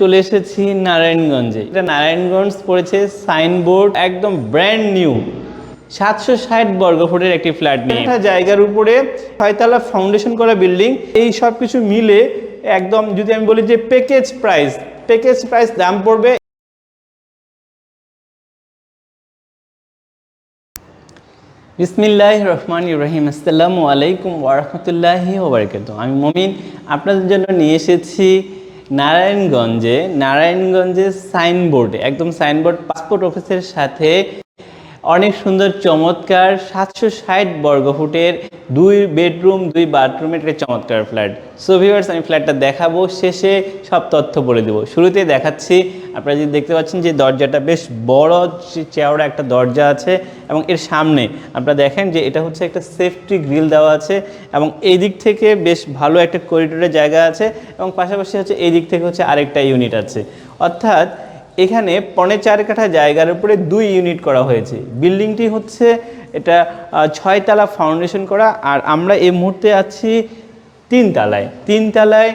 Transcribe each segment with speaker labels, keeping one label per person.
Speaker 1: চলে এসেছি নারায়ণগঞ্জে। এটা নারায়ণগঞ্জ পড়েছে সাইনবোর্ড একদম ব্র্যান্ড নিউ সাতশো ষাট বর্গ বর্গফুটের একটি ফ্ল্যাট নিয়ে। একটা জায়গার উপরে ছয়তলা ফাউন্ডেশন করা বিল্ডিং এই সব কিছু মিলে একদম যদি আমি বলি যে প্যাকেজ প্রাইস প্যাকেজ প্রাইস দাম পড়বে বিসমিল্লাহ রহমান ইব্রাহিম আসসালামু আলাইকুম ওরহমতুল্লাহি ওবরকাত আমি মমিন, আপনাদের জন্য নিয়ে এসেছি নারায়ণগঞ্জে নারায়ণগঞ্জের সাইনবোর্ডে একদম সাইনবোর্ড পাসপোর্ট অফিসের সাথে অনেক সুন্দর, চমৎকার সাতশো ষাট বর্গফুটের দুই বেডরুম দুই বাথরুমের একটা চমৎকার ফ্ল্যাট সো ভিউয়ার্স আমি ফ্ল্যাটটা দেখাবো, শেষে সব তথ্য বলে দেবো। শুরুতেই দেখাচ্ছি, আপনারা যদি দেখতে পাচ্ছেন যে দরজাটা বেশ বড় চেওড়া একটা দরজা আছে এবং এর সামনে আপনারা দেখেন যে এটা হচ্ছে একটা সেফটি গ্রিল দেওয়া আছে এবং এই দিক থেকে বেশ ভালো একটা করিডোরের জায়গা আছে এবং পাশাপাশি হচ্ছে এই দিক থেকে হচ্ছে আরেকটা ইউনিট আছে। অর্থাৎ এখানে পনে চার কাঠা জায়গার উপরে দুই ইউনিট করা হয়েছে। বিল্ডিংটি হচ্ছে এটা ছয়তলা ফাউন্ডেশন করা, আর আমরা এই মুহূর্তে আছি তিন তালায় তিন তালায়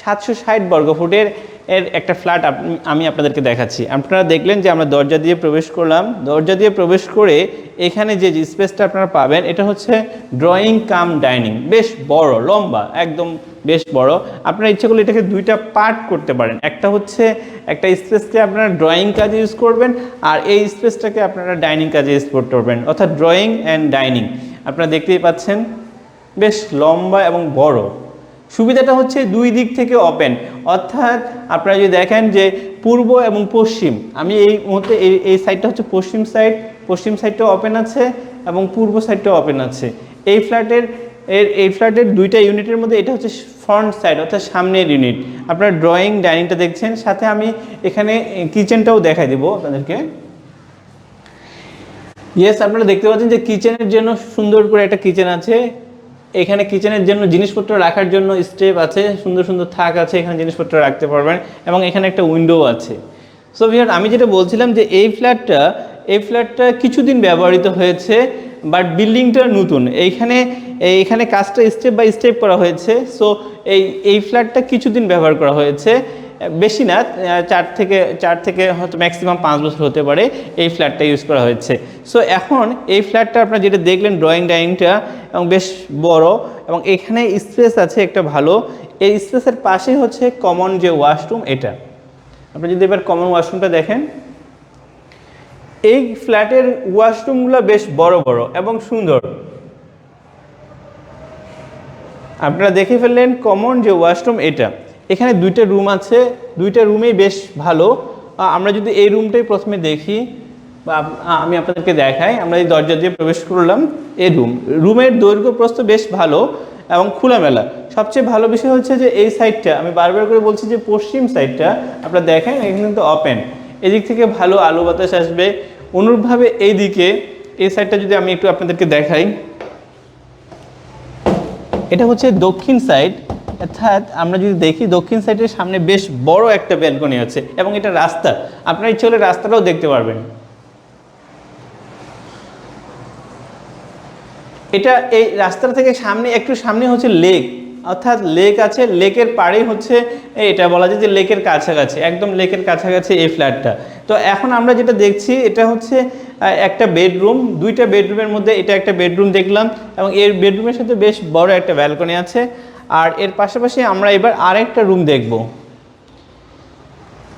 Speaker 1: সাতশো ষাট বর্গফুটের এর একটা ফ্ল্যাট আমি আপনাদেরকে দেখাচ্ছি। আপনারা দেখলেন যে আমরা দরজা দিয়ে প্রবেশ করলাম। দরজা দিয়ে প্রবেশ করে এখানে যে স্পেসটা আপনারা পাবেন, এটা হচ্ছে ড্রয়িং কাম ডাইনিং বেশ বড়, লম্বা, একদম বেশ বড়। আপনারা ইচ্ছে করলে এটাকে দুইটা পার্ট করতে পারেন। একটা হচ্ছে একটা স্পেসকে আপনারা ড্রয়িং কাজে ইউজ করবেন, আর এই স্পেসটাকে আপনারা ডাইনিং কাজে ইউজ করতে পারবেন। অর্থাৎ ড্রয়িং অ্যান্ড ডাইনিং আপনারা দেখতেই পাচ্ছেন, বেশ লম্বা এবং বড়। সুবিধাটা হচ্ছে দুই দিক থেকে ওপেন অর্থাৎ আপনারা যদি দেখেন যে পূর্ব এবং পশ্চিম, আমি এই মুহূর্তে এই এই সাইডটা হচ্ছে পশ্চিম সাইড পশ্চিম সাইডটা ওপেন আছে এবং পূর্ব সাইডটা ওপেন আছে। এই ফ্ল্যাটের এর এই ফ্ল্যাটের দুইটা ইউনিটের মধ্যে এটা হচ্ছে ফ্রন্ট সাইড অর্থাৎ সামনের ইউনিট আপনারা ড্রয়িং ডাইনিংটা দেখছেন, সাথে আমি এখানে কিচেনটাও দেখাই দেবো আপনাদেরকে। ইয়েস আপনারা দেখতে পাচ্ছেন যে কিচেনের জন্য সুন্দর করে একটা কিচেন আছে। এখানে কিচেনের জন্য জিনিসপত্র রাখার জন্য স্টেপ আছে, সুন্দর সুন্দর থাক আছে, এখানে জিনিসপত্র রাখতে পারবেন এবং এখানে একটা উইন্ডো আছে। সো ভিয়ার আমি যেটা বলছিলাম যে এই ফ্ল্যাটটা এই ফ্ল্যাটটা কিছুদিন ব্যবহৃত হয়েছে বাট বিল্ডিংটা নতুন। এইখানে এইখানে কাজটা স্টেপ বাই স্টেপ করা হয়েছে। সো এই এই ফ্ল্যাটটা কিছুদিন ব্যবহার করা হয়েছে। বেশি না চার থেকে চার থেকে হয়তো ম্যাক্সিমাম পাঁচ বছর হতে পারে এই ফ্ল্যাটটা ইউজ করা হয়েছে। সো এখন এই ফ্ল্যাটটা আপনারা যেটা দেখলেন ড্রয়িং ডাইনিংটা এবং বেশ বড়, এবং এখানে স্পেস আছে একটা ভালো, এই স্পেসের পাশেই হচ্ছে কমন যে ওয়াশরুম এটা। আপনি যদি এবার কমন ওয়াশরুমটা দেখেন, এই ফ্ল্যাটের ওয়াশরুমগুলো বেশ বড় বড়, এবং সুন্দর। আপনারা দেখে ফেললেন কমন যে ওয়াশরুম এটা। এখানে দুইটা রুম আছে, দুইটা রুমেই বেশ ভালো। আমরা যদি এই রুমটাই প্রথমে দেখি, বা আমি আপনাদেরকে দেখাই, আমরা এই দরজা দিয়ে প্রবেশ করলাম, এই রুম রুমের দৈর্ঘ্য প্রস্থ বেশ ভালো এবং খোলামেলা। সবচেয়ে ভালো বিষয় হচ্ছে যে এই সাইডটা আমি বারবার করে বলছি যে পশ্চিম সাইডটা আপনারা দেখেন, এখানে কিন্তু ওপেন এদিক থেকে ভালো আলো বাতাস আসবে। অনুরূপভাবে এই দিকে এই সাইডটা যদি আমি একটু আপনাদেরকে দেখাই, এটা হচ্ছে দক্ষিণ সাইড অর্থাৎ আমরা যদি দেখি দক্ষিণ সাইডের সামনে বেশ বড় একটা ব্যালকনি আছে এবং এটা রাস্তা। আপনার ইচ্ছে হলে রাস্তাটাও দেখতে পারবেন। এটা এই রাস্তা থেকে সামনে, একটু সামনে হচ্ছে লেক অর্থাৎ লেক আছে লেকের পাড়ে হচ্ছে, এটা বলা যায় যে লেকের কাছাকাছি, একদম লেকের কাছাকাছি এই ফ্ল্যাটটা তো এখন আমরা যেটা দেখছি, এটা হচ্ছে একটা বেডরুম দুইটা বেডরুমের মধ্যে এটা একটা বেডরুম দেখলাম এবং এর বেডরুমের সাথে বেশ বড় একটা ব্যালকনি আছে। আর এর পাশাপাশি আমরা এবার আরেকটা রুম দেখব।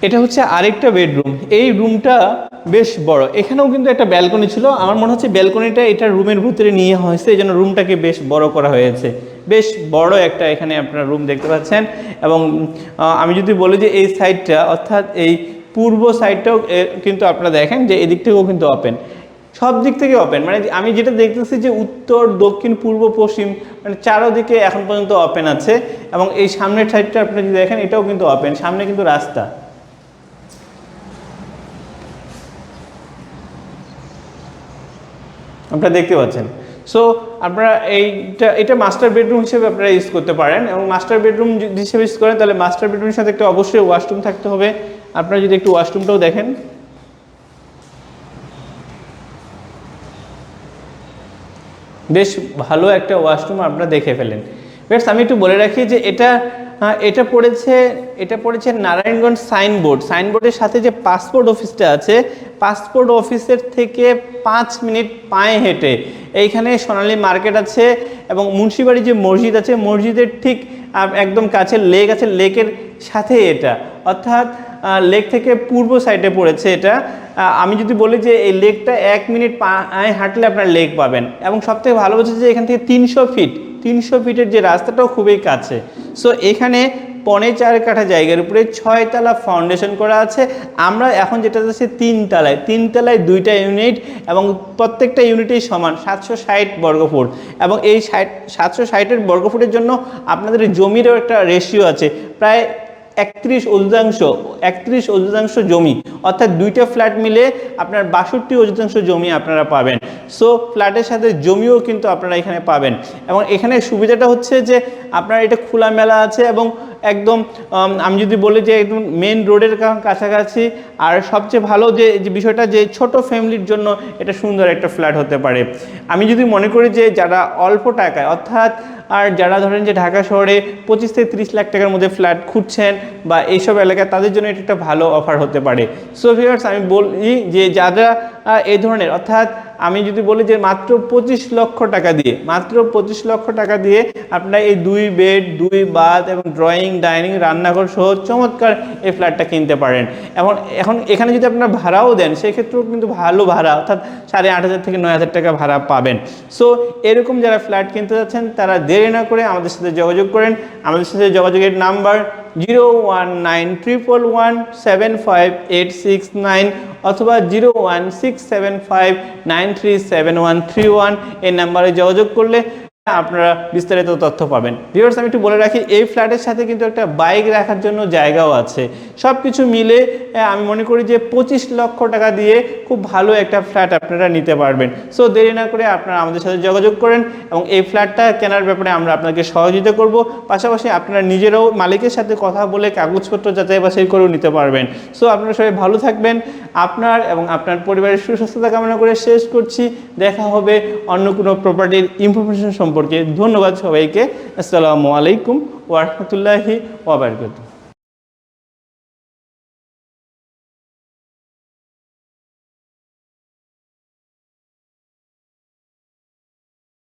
Speaker 1: এটা হচ্ছে আরেকটা বেডরুম এই রুমটা বেশ বড়। এখানেও কিন্তু একটা ব্যালকনি ছিল। আমার মনে হচ্ছে ব্যালকনিটা এটা রুমের ভিতরে নিয়ে হয়েছে, এই জন্য রুমটাকে বেশ বড় করা হয়েছে। বেশ বড় একটা এখানে আপনার রুম দেখতে পাচ্ছেন। এবং আমি যদি বলি যে এই সাইডটা অর্থাৎ এই পূর্ব সাইডটাও কিন্তু আপনারা দেখেন যে এদিক থেকেও কিন্তু ওপেন সব দিক থেকে ওপেন মানে আমি যেটা দেখতেছি যে উত্তর, দক্ষিণ, পূর্ব, পশ্চিম মানে চারোদিকে এখন পর্যন্ত ওপেন আছে এবং এই সামনের সাইডটা আপনি যদি দেখেন, এটাও কিন্তু ওপেন সামনে কিন্তু রাস্তা। আপনারা দেখতে পাচ্ছেন। সো আপনারা এইটা, এটা মাস্টার বেডরুম হিসেবে আপনারা ইউজ করতে পারেন এবং মাস্টার বেডরুম যদি হিসেবে ইউজ করেন, তাহলে মাস্টার বেডরুমের সাথে একটা অবশ্যই ওয়াশরুম থাকতে হবে। আপনারা যদি একটু ওয়াশরুমটাও দেখেন। বেশ ভালো একটা ওয়াশরুম আপনারা দেখে ফেলেন বেশ আমি একটু বলে রাখি যে এটা এটা পড়েছে এটা পড়েছে নারায়ণগঞ্জ সাইনবোর্ড সাইনবোর্ডের সাথে যে পাসপোর্ট অফিসটা আছে পাসপোর্ট অফিসের থেকে পাঁচ মিনিট পায়ে হেঁটে। এইখানে সোনালী মার্কেট আছে এবং মুন্সিবাড়ি যে মসজিদ আছে, মসজিদের ঠিক একদম কাছে লেক আছে, লেকের সাথে এটা। অর্থাৎ লেক থেকে পূর্ব সাইডে পড়েছে এটা। আমি যদি বলি যে এই লেকটা এক মিনিট পায়ে হাঁটলে আপনার লেক পাবেন। এবং সবথেকে ভালো হচ্ছে যে এখান থেকে তিনশো ফিট তিনশো ফিটের যে রাস্তাটাও খুবই কাছে। সো এখানে পনে চার কাঠা জায়গার উপরে ছয়তলা ফাউন্ডেশন করা আছে। আমরা এখন যেটা আছে তিন তলায়। তিন তলায় দুইটা ইউনিট এবং প্রত্যেকটা ইউনিটেই সমান সাতশো ষাট বর্গফুট। এবং এই ষাট, সাতশো ষাটের বর্গফুটের জন্য আপনাদের জমিরও একটা রেশিও আছে। প্রায় একত্রিশ অধিকাংশ একত্রিশ অধিকাংশ জমি, অর্থাৎ দুইটা ফ্ল্যাট মিলে আপনার বাষট্টি অধিকাংশ জমি আপনারা পাবেন। সো ফ্ল্যাটের সাথে জমিও কিন্তু আপনারা এখানে পাবেন। এবং এখানে সুবিধাটা হচ্ছে যে আপনার এটা খোলামেলা আছে এবং একদম আমি যদি বলি যে একদম মেন রোডের কাছাকাছি, আর সবচেয়ে ভালো যে বিষয়টা যে ছোট ফ্যামিলির জন্য এটা সুন্দর একটা ফ্ল্যাট হতে পারে। আমি যদি মনে করি যে যারা অল্প টাকায়, অর্থাৎ আর যারা ধরেন যে ঢাকা শহরে পঁচিশ থেকে তিরিশ লাখ টাকার মধ্যে ফ্ল্যাট খুঁজছেন বা এইসব এলাকায়, তাদের জন্য এটা একটা ভালো অফার হতে পারে। সো ভিউয়ার্স আমি বলি যে যারা এই ধরনের, অর্থাৎ আমি যদি বলি যে মাত্র পঁচিশ লক্ষ টাকা দিয়ে, মাত্র পঁচিশ লক্ষ টাকা দিয়ে আপনারা এই দুই বেড, দুই বাথ এবং ড্রয়িং, ডাইনিং, রান্নাঘর সহ চমৎকার এই ফ্ল্যাটটা কিনতে পারেন। এবং এখন এখানে যদি আপনারা ভাড়াও দেন, সেক্ষেত্রেও কিন্তু ভালো ভাড়া, অর্থাৎ সাড়ে আট হাজার থেকে নয় হাজার টাকা ভাড়া পাবেন। সো এরকম যারা ফ্ল্যাট কিনতে যাচ্ছেন, তারা দেরি না করে আমাদের সাথে যোগাযোগ করেন। আমাদের সাথে যোগাযোগের number zero one nine triple one seven five eight six nine অথবা zero one six seven five nine three seven one three one এই নাম্বারে যোগাযোগ করলে আপনারা বিস্তারিত তথ্য পাবেন। ভিউয়ার্স আমি একটু বলে রাখি, এই ফ্ল্যাটের সাথে কিন্তু একটা বাইক রাখার জন্য জায়গাও আছে। সব কিছু মিলে আমি মনে করি যে পঁচিশ লক্ষ টাকা দিয়ে খুব ভালো একটা ফ্ল্যাট আপনারা নিতে পারবেন। সো দেরি না করে আপনারা আমাদের সাথে যোগাযোগ করেন এবং এই ফ্ল্যাটটা কেনার ব্যাপারে আমরা আপনাকে সহযোগিতা করব। পাশাপাশি আপনারা নিজেরাও মালিকের সাথে কথা বলে কাগজপত্র যাচাই বাছাই করেও নিতে পারবেন। সো আপনারা সবাই ভালো থাকবেন। আপনার এবং আপনার পরিবারের সুস্বাস্থ্যতা কামনা করে শেষ করছি। দেখা হবে অন্য কোনো প্রপার্টির ইনফরমেশন সম্পর্কে ধন্যবাদ সবাইকে। আসসালামু আলাইকুম ওয়ারহমতুল্লাহি ওবরকাতুহ